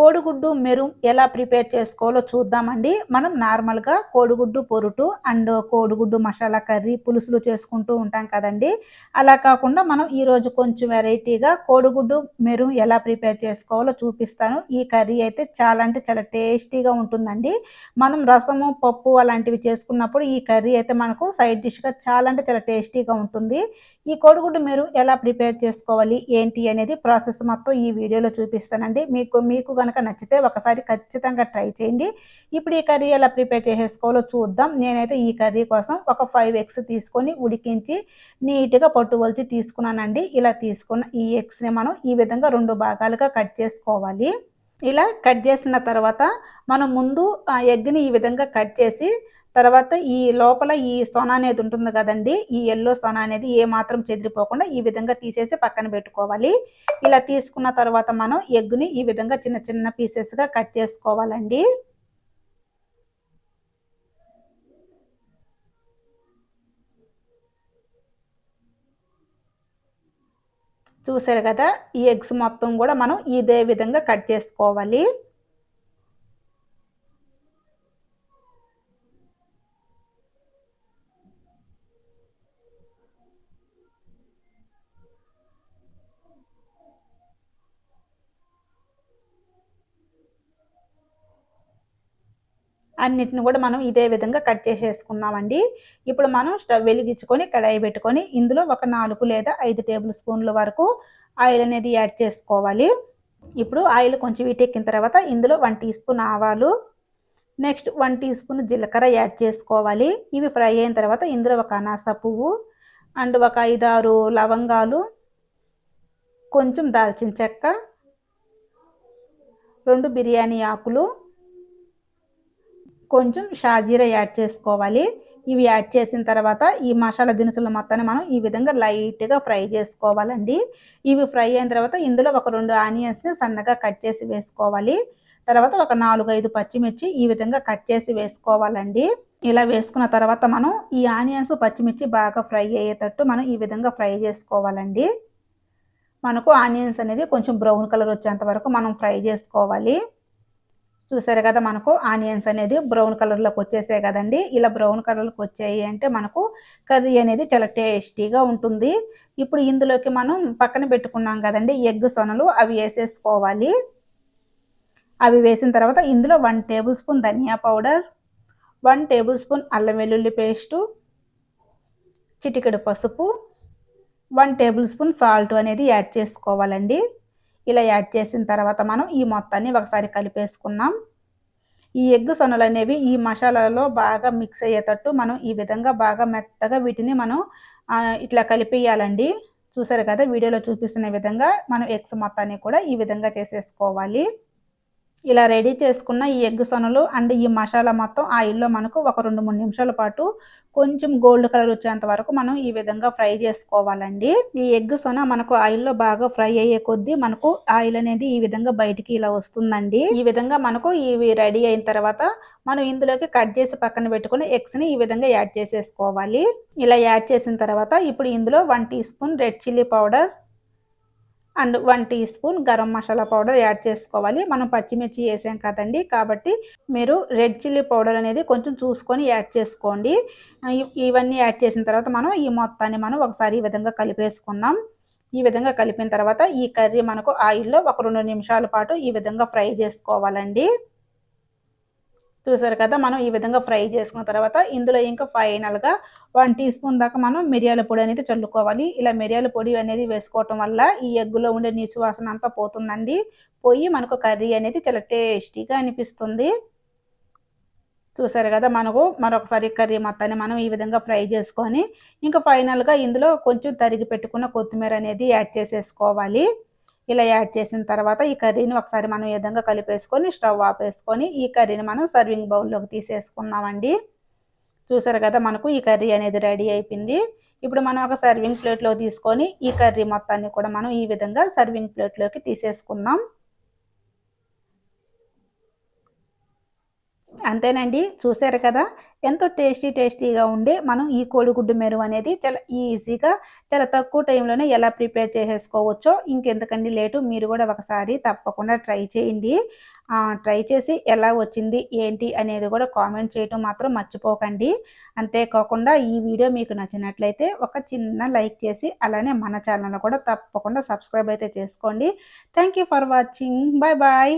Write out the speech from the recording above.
కోడిగుడ్డు మెరుం ఎలా ప్రిపేర్ చేసుకోవాలో చూద్దామండి. మనం నార్మల్గా కోడిగుడ్డు పొరుటు అండ్ కోడిగుడ్డు మసాలా కర్రీ పులుసులు చేసుకుంటూ ఉంటాం కదండి. అలా కాకుండా మనం ఈరోజు కొంచెం వెరైటీగా కోడిగుడ్డు మెరుం ఎలా ప్రిపేర్ చేసుకోవాలో చూపిస్తాను. ఈ కర్రీ అయితే చాలా అంటే చాలా టేస్టీగా ఉంటుందండి. మనం రసము పప్పు అలాంటివి చేసుకున్నప్పుడు ఈ కర్రీ అయితే మనకు సైడ్ డిష్గా చాలా అంటే చాలా టేస్టీగా ఉంటుంది. ఈ కోడిగుడ్డు మెరుం ఎలా ప్రిపేర్ చేసుకోవాలి ఏంటి అనేది ప్రాసెస్ మొత్తం ఈ వీడియోలో చూపిస్తానండి. మీకు మీకు కనుక నచ్చితే ఒకసారి ఖచ్చితంగా ట్రై చేయండి. ఇప్పుడు ఈ కర్రీ ఎలా ప్రిపేర్ చేసేసుకోవాలో చూద్దాం. నేనైతే ఈ కర్రీ కోసం ఒక ఫైవ్ ఎగ్స్ తీసుకొని ఉడికించి నీట్గా పట్టువలిచి తీసుకున్నానండి. ఇలా తీసుకున్న ఈ ఎగ్స్ని మనం ఈ విధంగా రెండు భాగాలుగా కట్ చేసుకోవాలి. ఇలా కట్ చేసిన తర్వాత మనం ముందు ఆ ఎగ్ని ఈ విధంగా కట్ చేసి తర్వాత ఈ లోపల ఈ సొన అనేది ఉంటుంది కదండి ఈ ఎల్లో సొన అనేది ఏ మాత్రం చెదిరిపోకుండా ఈ విధంగా తీసేసి పక్కన పెట్టుకోవాలి. ఇలా తీసుకున్న తర్వాత మనం ఎగ్గుని ఈ విధంగా చిన్న చిన్న పీసెస్గా కట్ చేసుకోవాలండి. చూసారు కదా ఈ ఎగ్స్ మొత్తం కూడా మనం ఇదే విధంగా కట్ చేసుకోవాలి. అన్నిటిని కూడా మనం ఇదే విధంగా కట్ చేసేసుకుందామండి. ఇప్పుడు మనం స్టవ్ వెలిగించుకొని కడాయి పెట్టుకొని ఇందులో ఒక నాలుగు లేదా ఐదు టేబుల్ స్పూన్ల వరకు ఆయిల్ అనేది యాడ్ చేసుకోవాలి. ఇప్పుడు ఆయిల్ కొంచెం వీటెక్కిన తర్వాత ఇందులో వన్ టీ స్పూన్ ఆవాలు నెక్స్ట్ వన్ టీ స్పూన్ జీలకర్ర యాడ్ చేసుకోవాలి. ఇవి ఫ్రై అయిన తర్వాత ఇందులో ఒక అనాస పువ్వు అండ్ ఒక ఐదారు లవంగాలు కొంచెం దాల్చిన చెక్క రెండు బిర్యానీ ఆకులు కొంచెం షాజీరా యాడ్ చేసుకోవాలి. ఇవి యాడ్ చేసిన తర్వాత ఈ మసాలా దినుసులు మొత్తాన్ని మనం ఈ విధంగా లైట్గా ఫ్రై చేసుకోవాలండి. ఇవి ఫ్రై అయిన తర్వాత ఇందులో ఒక రెండు ఆనియన్స్ని సన్నగా కట్ చేసి వేసుకోవాలి. తర్వాత ఒక నాలుగు ఐదు పచ్చిమిర్చి ఈ విధంగా కట్ చేసి వేసుకోవాలండి. ఇలా వేసుకున్న తర్వాత మనం ఈ ఆనియన్స్ పచ్చిమిర్చి బాగా ఫ్రై అయ్యేటట్టు మనం ఈ విధంగా ఫ్రై చేసుకోవాలండి. మనకు ఆనియన్స్ అనేది కొంచెం బ్రౌన్ కలర్ వచ్చేంత వరకు మనం ఫ్రై చేసుకోవాలి. చూసారు కదా మనకు ఆనియన్స్ అనేది బ్రౌన్ కలర్లోకి వచ్చేసాయి కదండి. ఇలా బ్రౌన్ కలర్లోకి వచ్చాయి అంటే మనకు కర్రీ అనేది చాలా టేస్టీగా ఉంటుంది. ఇప్పుడు ఇందులోకి మనం పక్కన పెట్టుకున్నాం కదండి ఎగ్ సొనలు అవి వేసేసుకోవాలి. అవి వేసిన తర్వాత ఇందులో వన్ టేబుల్ స్పూన్ ధనియా పౌడర్ వన్ టేబుల్ స్పూన్ అల్లం వెల్లుల్లి పేస్టు చిటికెడు పసుపు వన్ టేబుల్ స్పూన్ సాల్ట్ అనేది యాడ్ చేసుకోవాలండి. ఇలా యాడ్ చేసిన తర్వాత మనం ఈ మొత్తాన్ని ఒకసారి కలిపేసుకున్నాం ఈ ఎగ్ సొనలు అనేవి ఈ మసాలాలో బాగా మిక్స్ అయ్యేటట్టు మనం ఈ విధంగా బాగా మెత్తగా వీటిని మనం ఇట్లా కలిపేయాలండి. చూసారు కదా వీడియోలో చూపిస్తున్న విధంగా మనం ఎగ్స్ మొత్తాన్ని కూడా ఈ విధంగా చేసేసుకోవాలి. ఇలా రెడీ చేసుకున్న ఈ ఎగ్ సొనలు అండ్ ఈ మసాలా మొత్తం ఆయిల్లో మనకు ఒక రెండు మూడు నిమిషాల పాటు కొంచెం గోల్డ్ కలర్ వచ్చేంత వరకు మనం ఈ విధంగా ఫ్రై చేసుకోవాలండి. ఈ ఎగ్ సొన మనకు ఆయిల్లో బాగా ఫ్రై అయ్యే కొద్దీ మనకు ఆయిల్ అనేది ఈ విధంగా బయటికి ఇలా వస్తుందండి. ఈ విధంగా మనకు ఇవి రెడీ అయిన తర్వాత మనం ఇందులోకి కట్ చేసి పక్కన పెట్టుకుని ఎగ్స్ని ఈ విధంగా యాడ్ చేసేసుకోవాలి. ఇలా యాడ్ చేసిన తర్వాత ఇప్పుడు ఇందులో one teaspoon red chilli powder and one teaspoon garam masala powder add చేసుకోవాలి. మనం పచ్చిమిర్చి వేసాం కదండి కాబట్టి మీరు రెడ్ చిల్లీ పౌడర్ అనేది కొంచెం చూసుకొని యాడ్ చేసుకోండి. ఇవన్నీ యాడ్ చేసిన తర్వాత మనం ఈ మొత్తాన్ని మనం ఒకసారి ఈ విధంగా కలిపేసుకుందాం. ఈ విధంగా కలిపిన తర్వాత ఈ కర్రీ మనకు ఆయిల్లో ఒక రెండు నిమిషాల పాటు ఈ విధంగా ఫ్రై చేసుకోవాలండి. చూసారు కదా మనం ఈ విధంగా ఫ్రై చేసుకున్న తర్వాత ఇందులో ఇంకా ఫైనల్గా వన్ టీ స్పూన్ దాకా మనం మిరియాల పొడి అనేది చల్లుకోవాలి. ఇలా మిరియాల పొడి అనేది వేసుకోవటం వల్ల ఈ ఎగ్గులో ఉండే నీచు వాసన అంతా పోతుందండి. పోయి మనకు కర్రీ అనేది చాలా టేస్టీగా అనిపిస్తుంది. చూసారు కదా మనకు మరొకసారి కర్రీ మొత్తాన్ని మనం ఈ విధంగా ఫ్రై చేసుకొని ఇంకా ఫైనల్గా ఇందులో కొంచెం తరిగి పెట్టుకున్న కొత్తిమీర అనేది యాడ్ చేసేసుకోవాలి. ఇలా యాడ్ చేసిన తర్వాత ఈ కర్రీని ఒకసారి మనం ఈ విధంగా కలిపేసుకొని స్టవ్ ఆపేసుకొని ఈ కర్రీని మనం సర్వింగ్ బౌల్లోకి తీసేసుకున్నామండి. చూసారు కదా మనకు ఈ కర్రీ అనేది రెడీ అయిపోయింది. ఇప్పుడు మనం ఒక సర్వింగ్ ప్లేట్లో తీసుకొని ఈ కర్రీ మొత్తాన్ని కూడా మనం ఈ విధంగా సర్వింగ్ ప్లేట్లోకి తీసేసుకున్నాం అంతేనండి. చూసారు కదా? ఎంతో టేస్టీ టేస్టీగా ఉండే మనం ఈ కోడిగుడ్డు మెరుగు అనేది చాలా ఈజీగా చాలా తక్కువ టైంలోనే ఎలా ప్రిపేర్ చేసేసుకోవచ్చో ఇంకెందుకండి లేటు మీరు కూడా ఒకసారి తప్పకుండా ట్రై చేయండి. ట్రై చేసి ఎలా వచ్చింది ఏంటి అనేది కూడా కామెంట్ చేయటం మాత్రం మర్చిపోకండి. అంతేకాకుండా ఈ వీడియో మీకు నచ్చినట్లయితే ఒక చిన్న లైక్ చేసి అలానే మన ఛానల్ కూడా తప్పకుండా సబ్స్క్రైబ్ అయితే చేసుకోండి. Thank for watching. Bye bye.